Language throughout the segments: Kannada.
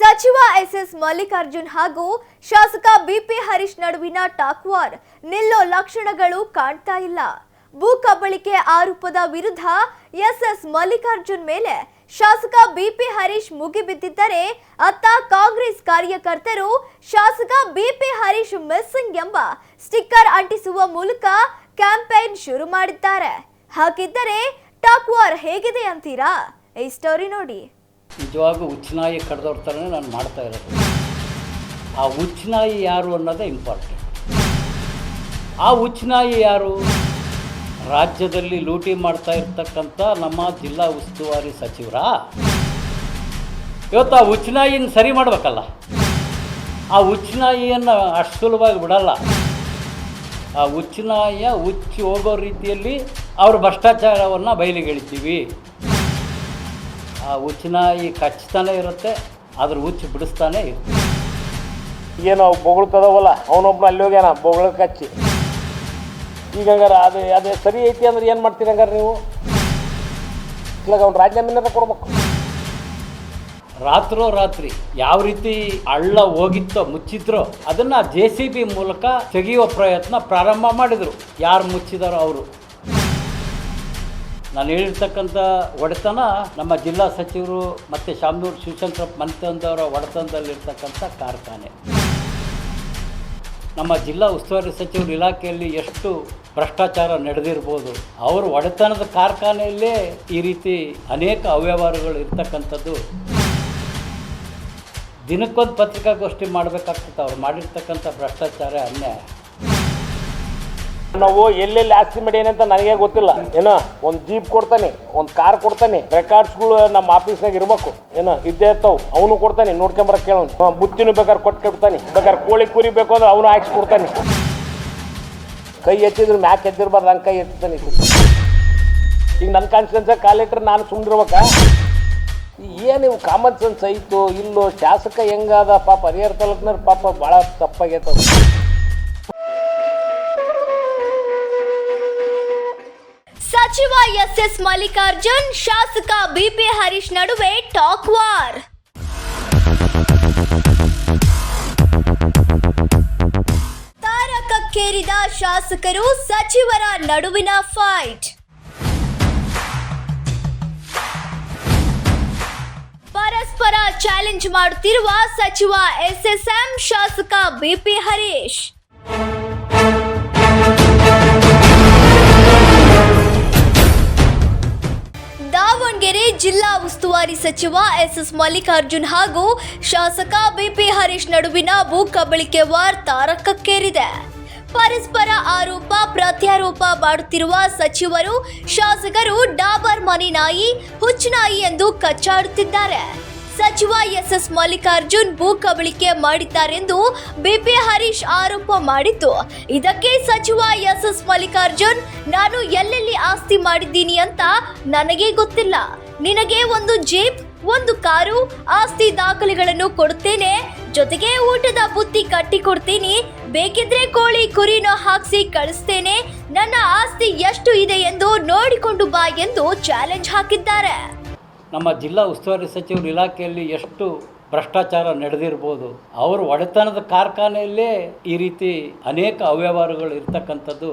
ಸಚಿವ ಎಸ್ಎಸ್ ಮಲ್ಲಿಕಾರ್ಜುನ್ ಹಾಗೂ ಶಾಸಕ ಬಿಪಿ ಹರೀಶ್ ನಡುವಿನ ಟಾಕ್ವಾರ್. ನಿಲ್ಲೋ ಲಕ್ಷಣಗಳು ಕಾಣ್ತಾ ಇಲ್ಲ. ಭೂ ಕಬಳಿಕೆ ಆರೋಪದ ವಿರುದ್ಧ ಎಸ್ಎಸ್ ಮಲ್ಲಿಕಾರ್ಜುನ್ ಮೇಲೆ ಶಾಸಕ ಬಿಪಿ ಹರೀಶ್ ಮುಗಿಬಿದ್ದಿದ್ದರೆ ಅತ್ತ ಕಾಂಗ್ರೆಸ್ ಕಾರ್ಯಕರ್ತರು ಶಾಸಕ ಬಿಪಿ ಹರೀಶ್ ಮಿಸ್ಸಿಂಗ್ ಎಂಬ ಸ್ಟಿಕ್ಕರ್ ಅಂಟಿಸುವ ಮೂಲಕ ಕ್ಯಾಂಪೇನ್ ಶುರು ಮಾಡಿದ್ದಾರೆ. ಹಾಗಿದ್ದರೆ ಟಾಕ್ವಾರ್ ಹೇಗಿದೆ ಅಂತೀರಾ? ಈ ಸ್ಟೋರಿ ನೋಡಿ. ನಿಜವಾಗೂ ಹುಚ್ಚನಾಯಿ ಕಡ್ದವ್ರ ಥರನೇ ನಾನು ಮಾಡ್ತಾ ಇರೋದು. ಆ ಹುಚ್ಚನಾಯಿ ಯಾರು ಅನ್ನೋದೇ ಇಂಪಾರ್ಟೆಂಟ್ ಆ ಹುಚ್ಚನಾಯಿ ಯಾರು? ರಾಜ್ಯದಲ್ಲಿ ಲೂಟಿ ಮಾಡ್ತಾ ಇರ್ತಕ್ಕಂಥ ನಮ್ಮ ಜಿಲ್ಲಾ ಉಸ್ತುವಾರಿ ಸಚಿವರ? ಇವತ್ತು ಆ ಹುಚ್ಚನಾಯಿನ ಸರಿ ಮಾಡಬೇಕಲ್ಲ? ಆ ಹುಚ್ಚನಾಯಿಯನ್ನು ಅಷ್ಟು ಸುಲಭವಾಗಿ ಬಿಡಲ್ಲ. ಆ ಹುಚ್ಚನಾಯಿಯ ಹುಚ್ಚಿ ಹೋಗೋ ರೀತಿಯಲ್ಲಿ ಅವ್ರ ಭ್ರಷ್ಟಾಚಾರವನ್ನು ಬಯಲಿಗೆಳಿತೀವಿ ಆ ಹುಚ್ಚನಾಯಿ ಕಚ್ತಾನೆ ಇರುತ್ತೆ ಅದ್ರ ಹುಚ್ಚು ಬಿಡಿಸ್ತಾನೆ ಇರುತ್ತೆ. ಏನೋ ಅವು ಬೊಗಳ್ತದವಲ್ಲ ಅವನೊಬ್ಬನ ಅಲ್ಲಿ ಹೋಗ್ಯಾನ ಬೊಗಳ ಕಚ್ಚಿ. ಈಗ ಹಂಗಾರ ಅದು ಅದೇ ಸರಿ ಐತಿ ಅಂದ್ರೆ ಏನು ಮಾಡ್ತೀರಿ ಹಂಗಾರೆ ನೀವು? ಇವಾಗ ಅವ್ನು ರಾಜೀನಾಮೆನ ಕೊಡ್ಬೇಕು. ರಾತ್ರೋ ರಾತ್ರಿ ಯಾವ ರೀತಿ ಹಳ್ಳ ಹೋಗಿತ್ತೋ ಮುಚ್ಚಿದ್ರೋ ಅದನ್ನ ಜೆ ಸಿ ಬಿ ಮೂಲಕ ತೆಗೆಯುವ ಪ್ರಯತ್ನ ಪ್ರಾರಂಭ ಮಾಡಿದರು. ಯಾರು ಮುಚ್ಚಿದಾರೋ ಅವರು. ನಾನು ಹೇಳಿರ್ತಕ್ಕಂಥ ಒಡೆತನ ನಮ್ಮ ಜಿಲ್ಲಾ ಸಚಿವರು ಮತ್ತು ಶಾಮನೂರು ಶಿವಶಂಕರಪ್ಪ ಮಂತಂದವರ ಒಡೆತನದಲ್ಲಿರ್ತಕ್ಕಂಥ ಕಾರ್ಖಾನೆ. ನಮ್ಮ ಜಿಲ್ಲಾ ಉಸ್ತುವಾರಿ ಸಚಿವರು ಇಲಾಖೆಯಲ್ಲಿ ಎಷ್ಟು ಭ್ರಷ್ಟಾಚಾರ ನಡೆದಿರ್ಬೋದು, ಅವರು ಒಡೆತನದ ಕಾರ್ಖಾನೆಯಲ್ಲೇ ಈ ರೀತಿ ಅನೇಕ ಅವ್ಯವಹಾರಗಳು ಇರ್ತಕ್ಕಂಥದ್ದು. ದಿನಕ್ಕೊಂದು ಪತ್ರಿಕಾಗೋಷ್ಠಿ ಮಾಡಬೇಕಾಗ್ತದೆ, ಅವ್ರು ಮಾಡಿರ್ತಕ್ಕಂಥ ಭ್ರಷ್ಟಾಚಾರ ಅನ್ಯಾಯ. ನಾವು ಎಲ್ಲೆಲ್ಲಿ ಆಸ್ತಿ ಮಾಡೇನೆ ಅಂತ ನನಗೆ ಗೊತ್ತಿಲ್ಲ. ಏನೋ, ಒಂದು ಜೀಪ್ ಕೊಡ್ತಾನೆ, ಒಂದು ಕಾರ್ ಕೊಡ್ತಾನೆ, ರೆಕಾರ್ಡ್ಸ್ಗಳು ನಮ್ಮ ಆಫೀಸ್ನಾಗ ಇರ್ಬೇಕು. ಏನೋ, ಇದ್ದೇ ಇರ್ತಾವ, ಅವನು ಕೊಡ್ತಾನೆ ನೋಡ್ಕೊಂಬರ ಕೇಳೋನು. ಬುತ್ತಿನೂ ಬೇಕಾದ್ರೆ ಕೊಟ್ಟು ಕೊಡ್ತಾನೆ ಬೇಕಾದ್ರೆ ಕೋಳಿ ಕುರಿ ಬೇಕು ಅಂದ್ರೆ ಅವನು ಹಾಕ್ಸಿ ಕೊಡ್ತಾನೆ. ಕೈ ಎತ್ತಿದ್ರು ಮ್ಯಾಕ್ ಎತ್ತಿರ್ಬಾರ್ದು ಅಂಕ ಕೈ ಎತ್ತಾನೆ ಈಗ ನನ್ನ ಕಾನ್ಸ್ಟೆನ್ಸ್ ಕಾಲಿಟ್ರೆ ನಾನು ಸುಮ್ಮನಿರ್ಬೇಕಾ ಏನು ಇವು ಕಾಮನ್ ಸೆನ್ಸ್ ಐತು, ಇಲ್ಲೋ, ಶಾಸಕ ಹೆಂಗಾದ ಪಾಪ ಹರಿಹರ ತಾಲೂಕ್ನವ್ರು ಪಾಪ ಭಾಳ ತಪ್ಪಾಗೈತದ ಸಚಿವ ಎಸ್ಎಸ್ ಮಲ್ಲಿಕಾರ್ಜುನ್, ಶಾಸಕ ಬಿಪಿ ಹರೀಶ್ ನಡುವೆ ಟಾಕ್ ವಾರ್. ತಾರಕಕ್ಕೇರಿದ ಶಾಸಕರು ಸಚಿವರ ನಡುವಿನ ಫೈಟ್. ಪರಸ್ಪರ ಚಾಲೆಂಜ್ ಮಾಡುತ್ತಿರುವ ಸಚಿವ ಎಸ್ಎಸ್ಎಂ ಶಾಸಕ ಬಿಪಿ ಹರೀಶ್. ಜಿಲ್ಲಾ ಉಸ್ತುವಾರಿ ಸಚಿವ ಎಸ್ಎಸ್ ಮಲ್ಲಿಕಾರ್ಜುನ್ ಹಾಗೂ ಶಾಸಕ ಬಿಪಿ ಹರೀಶ್ ನಡುವಿನ ಭೂ ಕಬಳಿಕೆ ವಾರ್ ರಕ್ಕಕ್ಕೇರಿದೆ ಪರಸ್ಪರ ಆರೋಪ, ಪ್ರತ್ಯಾರೋಪ ಮಾಡುತ್ತಿರುವ ಸಚಿವರು, ಶಾಸಕರು ಡಾಬರ್ ಮನಿ ನಾಯಿ ಹುಚ್ಚನಾಯಿ ಎಂದು ಕಚ್ಚಾಡುತ್ತಿದ್ದಾರೆ. ಸಚಿವ ಎಸ್ಎಸ್ ಮಲ್ಲಿಕಾರ್ಜುನ್ ಭೂ ಕಬಳಿಕೆ ಮಾಡಿದ್ದಾರೆಂದು ಬಿಪಿ ಹರೀಶ್ ಆರೋಪ ಮಾಡಿದ್ದು. ಇದಕ್ಕೆ ಸಚಿವ ಎಸ್ಎಸ್ ಮಲ್ಲಿಕಾರ್ಜುನ್, ನಾನು ಎಲ್ಲೆಲ್ಲಿ ಆಸ್ತಿ ಮಾಡಿದ್ದೀನಿ ಅಂತ ನನಗೆ ಗೊತ್ತಿಲ್ಲ. ನಿನಗೆ ಒಂದು ಜೀಪ್, ಒಂದು ಕಾರು, ಆಸ್ತಿ ದಾಖಲೆಗಳನ್ನು ಕೊಡುತ್ತೇನೆ. ಜೊತೆಗೆ ಊಟದ ಬುತ್ತಿ ಕಟ್ಟಿ ಕೊಡ್ತೀನಿ ಬೇಕಿದ್ರೆ ಕೋಳಿ ಕುರಿನ ಹಾಕ್ಸಿ ಕಳಿಸ್ತೇನೆ. ನನ್ನ ಆಸ್ತಿ ಎಷ್ಟು ಇದೆ ಎಂದು ನೋಡಿಕೊಂಡು ಬಾ ಎಂದು ಚಾಲೆಂಜ್ ಹಾಕಿದ್ದಾರೆ. ನಮ್ಮ ಜಿಲ್ಲಾ ಉಸ್ತುವಾರಿ ಸಚಿವರ ಇಲಾಖೆಯಲ್ಲಿ ಎಷ್ಟು ಭ್ರಷ್ಟಾಚಾರ ನಡೆದಿರ್ಬೋದು, ಅವ್ರ ಒಡೆತನದ ಕಾರ್ಖಾನೆಯಲ್ಲೇ ಈ ರೀತಿ ಅನೇಕ ಅವ್ಯವಹಾರಗಳು ಇರ್ತಕ್ಕಂಥದ್ದು.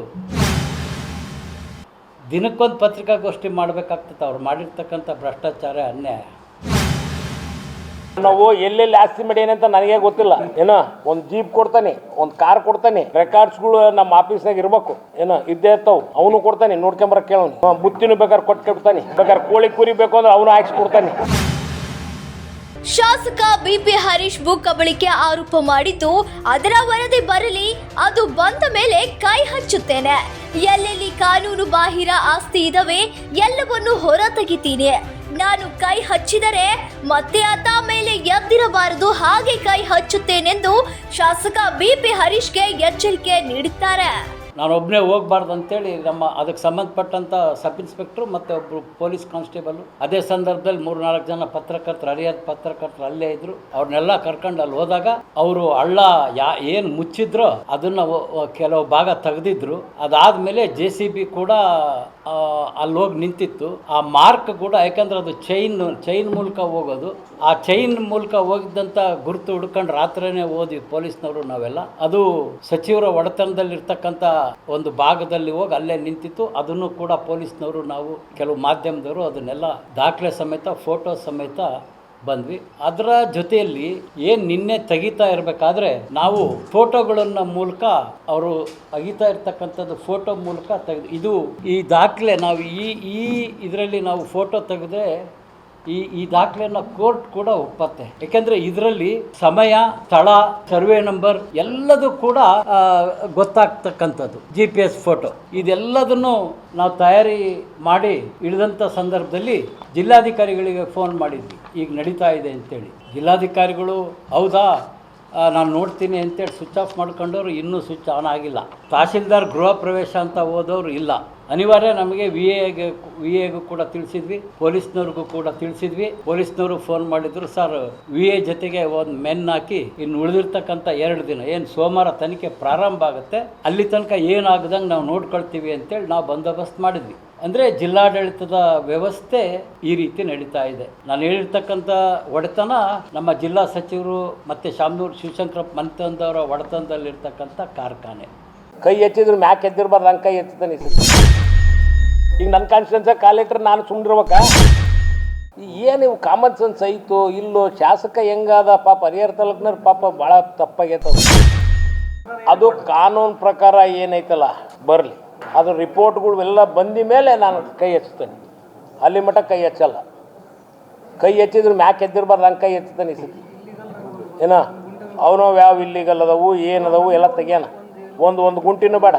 ದಿನಕ್ಕೊಂದು ಪತ್ರಿಕಾಗೋಷ್ಠಿ ಮಾಡಬೇಕಾಗ್ತದೆ, ಅವ್ರು ಮಾಡಿರ್ತಕ್ಕಂಥ ಭ್ರಷ್ಟಾಚಾರ ಅನ್ಯಾಯ. ನಾವು ಎಲ್ಲೆಲ್ಲಿ ಆಸ್ತಿ ಮಾಡೇನೆ ಅಂತ ನನಗೆ ಗೊತ್ತಿಲ್ಲ. ಏನ, ಒಂದು ಜೀಪ್ ಕೊಡ್ತಾನೆ, ಒಂದ್ ಕಾರ್ ಕೊಡ್ತಾನೆ ರೆಕಾರ್ಡ್ಸ್ಗಳು ನಮ್ಮ ಆಫೀಸ್ನಾಗ ಇರ್ಬೇಕು. ಏನ, ಇದ್ದೇ ಇರ್ತಾವ. ಅವನು ಕೊಡ್ತಾನೆ ನೋಡ್ಕೊಂಬರ ಕೇಳೋನು. ಬುತ್ತಿನೂ ಬೇಕಾದ್ರೆ ಕೊಟ್ಟು ಕೊಡ್ತಾನೆ ಬೇಕಾದ್ರೆ ಕೋಳಿ ಕುರಿ ಬೇಕು ಅಂದ್ರೆ ಅವನು ಹಾಕ್ಸಿ ಕೊಡ್ತಾನೆ. ಶಾಸಕ ಬಿಪಿ ಹರೀಶ್ ಭೂ ಕಬಳಿಕೆ ಆರೋಪ ಮಾಡಿದ್ದು, ಅದರ ವರದಿ ಬರಲಿ, ಅದು ಬಂದ ಮೇಲೆ ಕೈ ಹಚ್ಚುತ್ತೇನೆ. ಎಲ್ಲೆಲ್ಲಿ ಕಾನೂನು ಬಾಹಿರ ಆಸ್ತಿ ಇದಾವೆ, ಎಲ್ಲವನ್ನು ಹೊರ ತೆಗಿತೀನಿ ನಾನು ಕೈ ಹಚ್ಚಿದರೆ ಮತ್ತೆ ಆತ ಮೇಲೆ ಎದ್ದಿರಬಾರದು, ಹಾಗೆ ಕೈ ಹಚ್ಚುತ್ತೇನೆಂದು ಶಾಸಕ ಬಿ ಪಿ ಹರೀಶ್ಗೆ ಎಚ್ಚರಿಕೆ ನೀಡಿದ್ದಾರೆ ನಾನೊಬ್ಬನೇ ಹೋಗ್ಬಾರ್ದು ಅಂತೇಳಿ ನಮ್ಮ ಅದಕ್ಕೆ ಸಂಬಂಧಪಟ್ಟಂಥ ಸಬ್ ಇನ್ಸ್ಪೆಕ್ಟ್ರು ಮತ್ತು ಒಬ್ಬರು ಪೊಲೀಸ್ ಕಾನ್ಸ್ಟೇಬಲು ಅದೇ ಸಂದರ್ಭದಲ್ಲಿ ಮೂರು ನಾಲ್ಕು ಜನ ಪತ್ರಕರ್ತರು ಹರಿಹರ ಪತ್ರಕರ್ತರು ಅಲ್ಲೇ ಇದ್ದರು ಅವ್ರನ್ನೆಲ್ಲ ಕರ್ಕೊಂಡು ಅಲ್ಲಿ ಹೋದಾಗ ಅವರು ಹಳ್ಳ ಯಾ ಏನು ಮುಚ್ಚಿದ್ರೋ ಅದನ್ನು ಕೆಲವು ಭಾಗ ತೆಗೆದಿದ್ರು. ಅದಾದಮೇಲೆ ಜೆ ಸಿ ಬಿ ಕೂಡ ಅಲ್ಲಿ ಹೋಗಿ ನಿಂತಿತ್ತು. ಆ ಮಾರ್ಕ್ ಕೂಡ ಯಾಕಂದ್ರೆ ಅದು ಚೈನ್ ಚೈನ್ ಮೂಲಕ ಹೋಗೋದು. ಆ ಚೈನ್ ಮೂಲಕ ಹೋಗಿದ್ದಂಥ ಗುರುತು ಹುಡ್ಕೊಂಡು ರಾತ್ರಿನೇ ಓದಿ ಪೊಲೀಸ್ನವರು ನಾವೆಲ್ಲ. ಅದು ಸಚಿವರ ಒಡೆತನದಲ್ಲಿರ್ತಕ್ಕಂಥ ಒಂದು ಭಾಗದಲ್ಲಿ ಹೋಗಿ ಅಲ್ಲೇ ನಿಂತಿತ್ತು. ಅದನ್ನು ಕೂಡ ಪೊಲೀಸ್ನವರು ನಾವು ಕೆಲವು ಮಾಧ್ಯಮದವರು ಅದನ್ನೆಲ್ಲ ದಾಖಲೆ ಸಮೇತ, ಫೋಟೋ ಸಮೇತ ಬಂದ್ವಿ. ಅದರ ಜೊತೆಯಲ್ಲಿ ಏನು ನಿನ್ನೆ ತೆಗಿತಾ ಇರಬೇಕಾದ್ರೆ ನಾವು ಫೋಟೋಗಳನ್ನ ಮೂಲಕ ಅವರು ಅಗಿತಾ ಇರ್ತಕ್ಕಂಥದ್ದು ಫೋಟೋ ಮೂಲಕ ತೆಗೆದು ಇದು ಈ ದಾಖಲೆ ನಾವು ಈ ಈ ಇದರಲ್ಲಿ ನಾವು ಫೋಟೋ ತೆಗೆದ್ರೆ ಈ ಈ ದಾಖಲೆಯನ್ನು ಕೋರ್ಟ್ ಕೂಡ ಒಪ್ಪತ್ತೆ. ಯಾಕೆಂದ್ರೆ ಇದರಲ್ಲಿ ಸಮಯ, ಸ್ಥಳ, ಸರ್ವೆ ನಂಬರ್ ಎಲ್ಲದೂ ಕೂಡ ಗೊತ್ತಾಗ್ತಕ್ಕಂಥದ್ದು. G P S photo. ಇದೆಲ್ಲದನ್ನು ನಾವು ತಯಾರಿ ಮಾಡಿ ಇಳಿದಂಥ ಸಂದರ್ಭದಲ್ಲಿ ಜಿಲ್ಲಾಧಿಕಾರಿಗಳಿಗೆ ಫೋನ್ ಮಾಡಿದ್ವಿ. ಈಗ ನಡೀತಾ ಇದೆ ಅಂತೇಳಿ. ಜಿಲ್ಲಾಧಿಕಾರಿಗಳು, ಹೌದಾ? ನಾನು ನೋಡ್ತೀನಿ ಅಂತೇಳಿ ಸ್ವಿಚ್ ಆಫ್ ಮಾಡ್ಕೊಂಡವ್ರು ಇನ್ನೂ ಸ್ವಿಚ್ ಆನ್ ಆಗಿಲ್ಲ. ತಹಶೀಲ್ದಾರ್ ಗೃಹ ಪ್ರವೇಶ ಅಂತ ಹೋದವರು ಇಲ್ಲ. ಅನಿವಾರ್ಯ ನಮಗೆ ವಿ ಎಗೆ ವಿ ಎಗೂ ಕೂಡ ತಿಳಿಸಿದ್ವಿ, ಪೊಲೀಸ್ನವ್ರಿಗೂ ಕೂಡ ತಿಳಿಸಿದ್ವಿ. ಪೊಲೀಸ್ನವರು ಫೋನ್ ಮಾಡಿದ್ರು, ಸರ್ ವಿ ಎ ಜೊತೆಗೆ ಒಂದು ಮೆನ್ ಹಾಕಿ, ಇನ್ನು ಉಳಿದಿರ್ತಕ್ಕಂಥ ಎರಡು ದಿನ, ಏನು ಸೋಮವಾರ ತನಿಖೆ ಪ್ರಾರಂಭ ಆಗುತ್ತೆ, ಅಲ್ಲಿ ತನಕ ಏನಾಗದಂಗೆ ನಾವು ನೋಡ್ಕೊಳ್ತೀವಿ ಅಂತೇಳಿ ನಾವು ಬಂದೋಬಸ್ತ್ ಮಾಡಿದ್ವಿ. ಅಂದರೆ ಜಿಲ್ಲಾಡಳಿತದ ವ್ಯವಸ್ಥೆ ಈ ರೀತಿ ನಡೀತಾ ಇದೆ. ನಾನು ಹೇಳಿರ್ತಕ್ಕಂಥ ಒಡೆತನ ನಮ್ಮ ಜಿಲ್ಲಾ ಸಚಿವರು ಮತ್ತು ಶಾಮನೂರು ಶಿವಶಂಕರಪ್ಪ ಮಂತಂದವರ ಒಡೆತನದಲ್ಲಿರ್ತಕ್ಕಂಥ ಕಾರ್ಖಾನೆ. ಕೈ ಎತ್ತಿದ್ರು ಮ್ಯಾಕ್ ಎದ್ದಿರ್ಬಾರ್ದು ಹಂಗೆ ಕೈ ಎತ್ತಿದ್ದಾನೆ ಈಗ ನನ್ನ ಕಾನ್ಸ್ಟಿಟ್ಯೂನ್ಸ ಕಾಲಿಟ್ರೆ ನಾನು ಸುಮ್ಮನಿರ್ಬೇಕ ಏನು ಇವು ಕಾಮನ್ ಸೆನ್ಸ್ ಐತೋ, ಇಲ್ಲೋ, ಶಾಸಕ ಹೆಂಗಾದ ಪಾಪ ಹರಿಹರ ತಾಲೂಕ್ನವ್ರು ಪಾಪ ಭಾಳ ತಪ್ಪಾಗೈತದ ಅದು ಕಾನೂನು ಪ್ರಕಾರ ಏನೈತಲ್ಲ, ಬರಲಿ. ಅದು ರಿಪೋರ್ಟ್ಗಳು ಎಲ್ಲ ಬಂದ ಮೇಲೆ ನಾನು ಕೈ ಹಚ್ತೇನೆ ಅಲ್ಲಿ ಮಟ್ಟ ಕೈ ಹಚ್ಚಲ್ಲ ಕೈ ಹೆಚ್ಚಿದ್ರೆ ಮ್ಯಾಕ್ ಎದ್ದಿರ್ಬಾರ್ದು, ಹಂಗೆ ಕೈ ಎತ್ತುತ್ತಾನೆ ಈ ಸತಿ. ಏನ? ಅವನು ಯಾವ ಇಲ್ಲಿಗಲ್ ಅದಾವು ಏನದವು ಎಲ್ಲ ತೆಗಿಯೋಣ ಒಂದು ಒಂದು ಗುಂಟಿನೂ ಬೇಡ.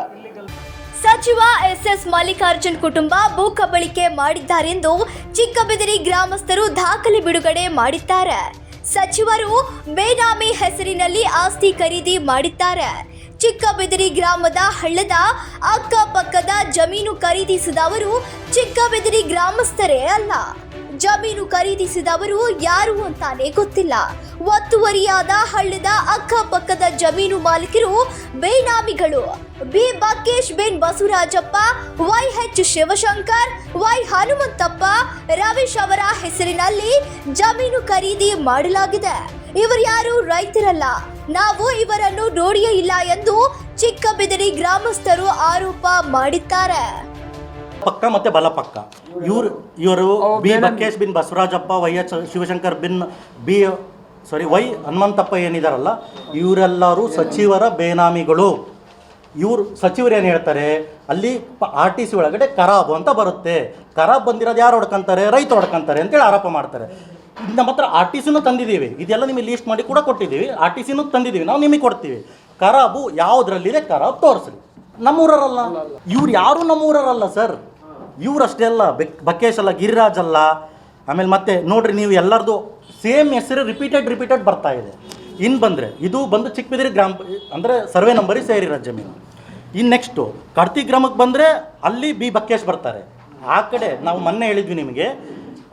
ಸಚಿವ ಎಸ್ ಎಸ್ ಮಲ್ಲಿಕಾರ್ಜುನ್ ಕುಟುಂಬ ಭೂ ಕಬಳಿಕೆ ಮಾಡಿದ್ದಾರೆಂದು ಚಿಕ್ಕಬೆದರಿ ಗ್ರಾಮಸ್ಥರು ದಾಖಲೆ ಬಿಡುಗಡೆ ಮಾಡಿದ್ದಾರೆ. ಸಚಿವರು ಬೇನಾಮಿ ಹೆಸರಿನಲ್ಲಿ ಆಸ್ತಿ ಖರೀದಿ ಮಾಡಿದ್ದಾರೆ. ಚಿಕ್ಕಬೆದರಿ ಗ್ರಾಮದ ಹಳ್ಳದ ಅಕ್ಕಪಕ್ಕದ ಜಮೀನು ಖರೀದಿಸಿದವರು ಚಿಕ್ಕಬೆದರಿ ಗ್ರಾಮಸ್ಥರೇ ಅಲ್ಲ. ಜಮೀನು ಖರೀದಿಸಿದವರು ಯಾರು ಅಂತಾನೆ ಗೊತ್ತಿಲ್ಲ. ಒತ್ತುವರಿಯಾದ ಹಳ್ಳದ ಅಕ್ಕಪಕ್ಕದ ಜಮೀನು ಮಾಲೀಕರು ಬೇನಾಮಿಗಳು. ಬಿ. ಬಕೇಶ್ ಬೆನ್ Basavarajappa, Y. H. Shivashankar, Y. Hanumanthappa Ravish ಅವರ ಹೆಸರಿನಲ್ಲಿ ಜಮೀನು ಖರೀದಿ ಮಾಡಲಾಗಿದೆ. ಇವರು ಯಾರು ರೈತರಲ್ಲ. ನಾವು ಇವರನ್ನು ನೋಡಿಯೇ ಇಲ್ಲ ಎಂದು ಚಿಕ್ಕಬೆದರಿ ಗ್ರಾಮಸ್ಥರು ಆರೋಪ ಮಾಡಿದ್ದಾರೆ. ಪಕ್ಕ ಮತ್ತೆ ಬಲ ಪಕ್ಕ. ಇವರು ಇವರು ಬಿ ಬಕೇಶ್ ಬಿನ್ ಬಸವರಾಜಪ್ಪ ವೈ ಎಚ್ ಶಿವಶಂಕರ್ ಬಿನ್ ಬಿ ಸಾರಿ ವೈ ಹನುಮಂತಪ್ಪ ಏನಿದಾರಲ್ಲ ಇವರೆಲ್ಲರೂ ಸಚಿವರ ಬೇನಾಮಿಗಳು. ಇವರು ಸಚಿವರು ಏನು ಹೇಳ್ತಾರೆ? ಅಲ್ಲಿ ಆರ್ ಟಿ ಸಿ ಒಳಗಡೆ ಖರಾಬು ಅಂತ ಬರುತ್ತೆ. ಖರಾಬ್ ಬಂದಿರೋದು ಯಾರು ಹೊಡ್ಕೊಂತಾರೆ? ರೈತರು ಹೊಡ್ಕೊಂತಾರೆ ಅಂತೇಳಿ ಆರೋಪ ಮಾಡ್ತಾರೆ. ನಮ್ಮ ಹತ್ರ ಆರ್ ಟಿ ಸಿನೂ ತಂದಿದ್ದೀವಿ. ಇದೆಲ್ಲ ನಿಮಗೆ ಲೀಸ್ಟ್ ಮಾಡಿ ಕೂಡ ಕೊಟ್ಟಿದ್ದೀವಿ. ಆರ್ ಟಿ ಸಿನೂ ತಂದಿದ್ದೀವಿ. ನಾವು ನಿಮಗೆ ಕೊಡ್ತೀವಿ. ಖರಾಬು ಯಾವುದ್ರಲ್ಲಿದೆ ಖರಾಬ್ ತೋರಿಸ್ರಿ. ನಮ್ಮೂರರಲ್ಲ. ಇವ್ರು ಯಾರು ನಮ್ಮೂರರಲ್ಲ ಸರ್. ಇವ್ರು ಅಷ್ಟೇ ಅಲ್ಲ. ಬೆಕ್ ಬಕೇಶ್ ಅಲ್ಲ, ಗಿರಿರಾಜ್ ಅಲ್ಲ. ಆಮೇಲೆ ಮತ್ತೆ ನೋಡ್ರಿ ನೀವು ಎಲ್ಲರದು ಸೇಮ್ ಹೆಸರು ರಿಪೀಟೆಡ್ ರಿಪೀಟೆಡ್ ಬರ್ತಾ ಇದೆ. ಇನ್ನು ಬಂದರೆ, ಇದು ಬಂದು ಚಿಕ್ಕಬಿದಿರಿ ಗ್ರಾಮ, ಅಂದರೆ ಸರ್ವೆ ನಂಬರಿಗೆ ಸೇರಿರೋ ಜಮೀನು. ಇನ್ನು ನೆಕ್ಸ್ಟು ಕಡ್ತಿ ಗ್ರಾಮಕ್ಕೆ ಬಂದರೆ ಅಲ್ಲಿ ಬಿ ಬಕ್ಕೇಶ್ ಬರ್ತಾರೆ. ಆ ಕಡೆ ನಾವು ಮೊನ್ನೆ ಹೇಳಿದ್ವಿ ನಿಮಗೆ,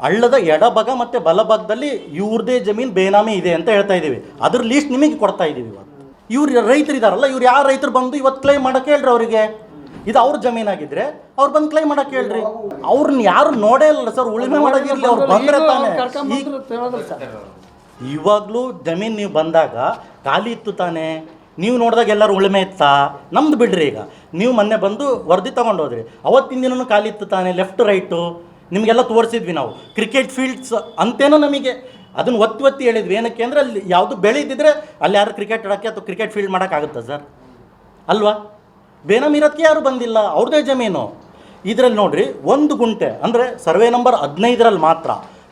ಹಳ್ಳದ ಎಡಭಾಗ ಮತ್ತು ಬಲಭಾಗದಲ್ಲಿ ಇವ್ರದೇ ಜಮೀನು ಬೇನಾಮಿ ಇದೆ ಅಂತ ಹೇಳ್ತಾ ಇದ್ದೀವಿ. ಅದ್ರ ಲೀಸ್ಟ್ ನಿಮಗೆ ಕೊಡ್ತಾ ಇದ್ದೀವಿ ಇವತ್ತು. ಇವ್ರು ರೈತರು ಇದಾರಲ್ಲ ಇವ್ರು ಯಾರು ರೈತರು ಬಂದು ಇವತ್ತು ಕ್ಲೈಮ್ ಮಾಡೋಕೆ ಹೇಳ್ರಿ ಅವರಿಗೆ? ಇದು ಅವ್ರ ಜಮೀನಾಗಿದ್ರೆ ಅವ್ರು ಬಂದು ಕ್ಲೈಮ್ ಮಾಡಕ್ಕೆ ಹೇಳ್ರಿ. ಅವ್ರನ್ನ ಯಾರು ನೋಡೇ ಇಲ್ಲ ಸರ್, ಉಳಿಮೆ ಮಾಡೋದಿರಲಿ, ಅವ್ರು ಬಂದ್ರೆ ತಾನೇ. ಇವಾಗಲೂ ಜಮೀನು ನೀವು ಬಂದಾಗ ಖಾಲಿ ಇತ್ತು ತಾನೇ? ನೀವು ನೋಡಿದಾಗ ಎಲ್ಲರೂ ಉಳುಮೆ ಇತ್ತಾ? ನಮ್ದು ಬಿಡ್ರಿ ಈಗ. ನೀವು ಮೊನ್ನೆ ಬಂದು ವರದಿ ತೊಗೊಂಡೋದ್ರಿ ಅವತ್ತಿನ ದಿನವೂ ಖಾಲಿ ಇತ್ತು ತಾನೇ, ಲೆಫ್ಟ್ ರೈಟು? ನಿಮಗೆಲ್ಲ ತೋರಿಸಿದ್ವಿ ನಾವು. ಕ್ರಿಕೆಟ್ ಫೀಲ್ಡ್ಸ್ ಅಂತೇನೋ ನಮಗೆ. ಅದನ್ನು ಒತ್ತಿ ಒತ್ತಿ ಹೇಳಿದ್ವಿ. ಏನಕ್ಕೆ ಅಂದರೆ ಅಲ್ಲಿ ಯಾವುದು ಬೆಳೆ ಇದ್ದಿದ್ರೆ ಅಲ್ಲಿ ಯಾರು ಕ್ರಿಕೆಟ್ ಆಡೋಕ್ಕೆ ಅಥವಾ ಕ್ರಿಕೆಟ್ ಫೀಲ್ಡ್ ಮಾಡೋಕ್ಕಾಗುತ್ತಾ ಸರ್? ಅಲ್ವಾ? ಬೇನಮ್ ಇರೋದಕ್ಕೆ ಯಾರು ಬಂದಿಲ್ಲ? ಅವ್ರದ್ದೇ ಜಮೀನು. ಇದರಲ್ಲಿ ನೋಡಿರಿ, ಒಂದು ಗುಂಟೆ, ಅಂದರೆ ಸರ್ವೆ ನಂಬರ್ ಹದಿನೈದರಲ್ಲಿ ಮಾತ್ರ.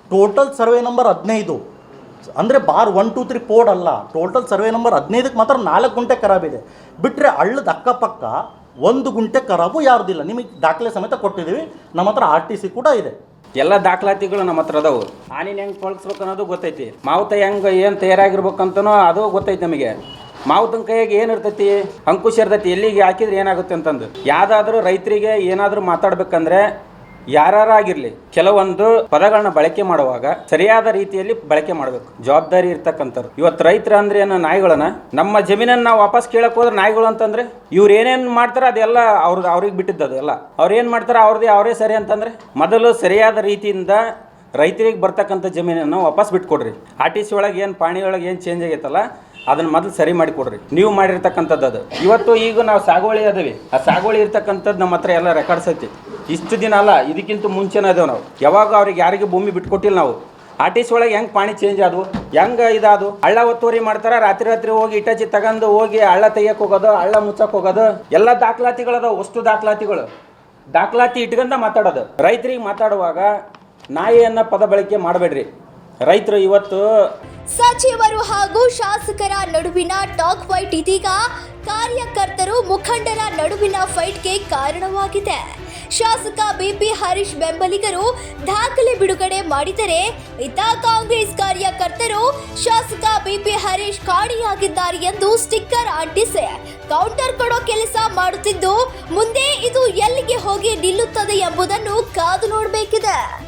ಟೋಟಲ್ ಸರ್ವೆ ನಂಬರ್ ಹದಿನೈದು. ಅಂದರೆ bar one two three four ಅಲ್ಲ. ಟೋಟಲ್ ಸರ್ವೆ ನಂಬರ್ ಹದಿನೈದಕ್ಕೆ ಮಾತ್ರ ನಾಲ್ಕು ಗುಂಟೆ ಖರಾಬಿದೆ ಬಿಟ್ಟರೆ ಹಳ್ಳದ ಅಕ್ಕಪಕ್ಕ ಒಂದು ಗುಂಟೆ ಖರಾಬು ಯಾರ್ದಿಲ್ಲ ನಿಮಗೆ ದಾಖಲೆ ಸಮೇತ ಕೊಟ್ಟಿದ್ದೀವಿ. ನಮ್ಮ ಹತ್ರ ಆರ್ ಟಿ ಸಿ ಕೂಡ ಇದೆ. ಎಲ್ಲ ದಾಖಲಾತಿಗಳು ನಮ್ಮ ಹತ್ರ ಅದಾವು. ಆನಿನ ಹೆಂಗೆ ತೊಳಗಿಸ್ಬೇಕು ಅನ್ನೋದು ಗೊತ್ತೈತಿ. ಮಾವುತ ಹೆಂಗೆ ಏನು ತಯಾರಾಗಿರ್ಬೇಕಂತನೋ ಅದು ಗೊತ್ತೈತಿ ನಮಗೆ. ಮಾವುತನ ಕೈಯಾಗ ಏನು ಇರ್ತೈತಿ? ಅಂಕುಶ ಇರ್ತೈತಿ. ಎಲ್ಲಿಗೆ ಹಾಕಿದ್ರೆ ಏನಾಗುತ್ತೆ ಅಂತಂದು. ಯಾವುದಾದ್ರೂ ರೈತರಿಗೆ ಏನಾದರೂ ಮಾತಾಡ್ಬೇಕಂದ್ರೆ ಯಾರಾಗಿರ್ಲಿ ಕೆಲವೊಂದು ಪದಗಳನ್ನ ಬಳಕೆ ಮಾಡುವಾಗ ಸರಿಯಾದ ರೀತಿಯಲ್ಲಿ ಬಳಕೆ ಮಾಡಬೇಕು. ಜವಾಬ್ದಾರಿ ಇರ್ತಕ್ಕಂಥವ್ರು. ಇವತ್ತು ರೈತರ ಅಂದ್ರೆ ಏನೋ, ನಾಯಿಗಳನ್ನ? ನಮ್ಮ ಜಮೀನನ್ನ ನಾವು ವಾಪಸ್ ಕೇಳಕ್ ಹೋದ್ರೆ ನಾಯಿಗಳು ಅಂತಂದ್ರೆ? ಇವ್ರು ಏನೇನ್ ಮಾಡ್ತಾರ ಅದೆಲ್ಲ ಅವ್ರದ್ದು ಅವ್ರಿಗೆ ಬಿಟ್ಟಿದ್ದು ಎಲ್ಲ. ಅವ್ರು ಏನು ಮಾಡ್ತಾರ ಅವ್ರದೇ, ಅವರೇ ಸರಿ ಅಂತಂದ್ರೆ? ಮೊದಲು ಸರಿಯಾದ ರೀತಿಯಿಂದ ರೈತರಿಗೆ ಬರ್ತಕ್ಕಂಥ ಜಮೀನನ್ನು ವಾಪಸ್ ಬಿಟ್ಕೊಡ್ರಿ. ಆರ್ ಟಿ ಸಿ ಒಳಗೆ ಏನು, ಪಾಣಿ ಒಳಗೆ ಏನು ಚೇಂಜ್ ಆಗೈತಲ್ಲ ಅದನ್ನ ಮೊದಲು ಸರಿ ಮಾಡಿ ಕೊಡ್ರಿ. ನೀವು ಮಾಡಿರ್ತಕ್ಕಂಥದ್ದು ಅದು. ಇವತ್ತು ಈಗ ನಾವು ಸಾಗುವಳಿ ಅದೇವಿ. ಆ ಸಾಗುವಳಿ ಇರ್ತಕ್ಕಂಥದ್ದು ನಮ್ಮ ಹತ್ರ ಎಲ್ಲ ರೆಕಾರ್ಡ್ಸ್ ಐತಿ. ಇಷ್ಟು ದಿನ ಅಲ್ಲ, ಇದಕ್ಕಿಂತ ಮುಂಚೆನೇ ಅದೇವು ನಾವು. ಯಾವಾಗ ಅವ್ರಿಗೆ ಯಾರಿಗೆ ಭೂಮಿ ಬಿಟ್ಕೊಟ್ಟಿಲ್ಲ ನಾವು. ಆರ್ ಟಿ ಸಿ ಒಳಗೆ ಹೆಂಗೆ ಪಾಣಿ ಚೇಂಜ್ ಆದವು? ಹೆಂಗೆ ಇದಾದು ಹಳ್ಳ ಒತ್ತುವರಿ ಮಾಡ್ತಾರೆ, ರಾತ್ರಿ ರಾತ್ರಿ ಹೋಗಿ ಇಟಚಿ ತಗೊಂಡು ಹೋಗಿ ಹಳ್ಳ ತೆಗಿಯಕ್ಕೆ ಹೋಗೋದು, ಹಳ್ಳ ಮುಚ್ಚಕ್ಕೆ ಹೋಗೋದು. ಎಲ್ಲ ದಾಖಲಾತಿಗಳದಾವ ವಸ್ತು ದಾಖಲಾತಿಗಳು. ದಾಖಲಾತಿ ಇಟ್ಕೊಂಡ ಮಾತಾಡೋದು. ರೈತರಿಗೆ ಮಾತಾಡುವಾಗ ನಾಯಿಯನ್ನು ಪದ ಬಳಕೆ ಮಾಡಬೇಡ್ರಿ. ರೈತರು ಇವತ್ತು ಸಚಿವರು ಹಾಗೂ ಶಾಸಕರ ನಡುವಿನ ಟಾಕ್ ಫೈಟ್ ಇದೀಗ ಕಾರ್ಯಕರ್ತರು ಮುಖಂಡರ ನಡುವಿನ ಫೈಟ್ಗೆ ಕಾರಣವಾಗಿದೆ. ಶಾಸಕ ಬಿಪಿ ಹರೀಶ್ ಬೆಂಬಲಿಗರು ದಾಖಲೆ ಬಿಡುಗಡೆ ಮಾಡಿದರೆ ಇತ ಕಾಂಗ್ರೆಸ್ ಕಾರ್ಯಕರ್ತರು ಶಾಸಕ ಬಿಪಿ ಹರೀಶ್ ಕಾಡಿಯಾಗಿದ್ದಾರೆ ಎಂದು ಸ್ಟಿಕ್ಕರ್ ಅಂಟಿಸಿ ಕೌಂಟರ್ ಕೊಡೋ ಕೆಲಸ ಮಾಡುತ್ತಿದ್ದು ಮುಂದೆ ಇದು ಎಲ್ಲಿಗೆ ಹೋಗಿ ನಿಲ್ಲುತ್ತದೆ ಎಂಬುದನ್ನು ಕಾದು ನೋಡಬೇಕಿದೆ.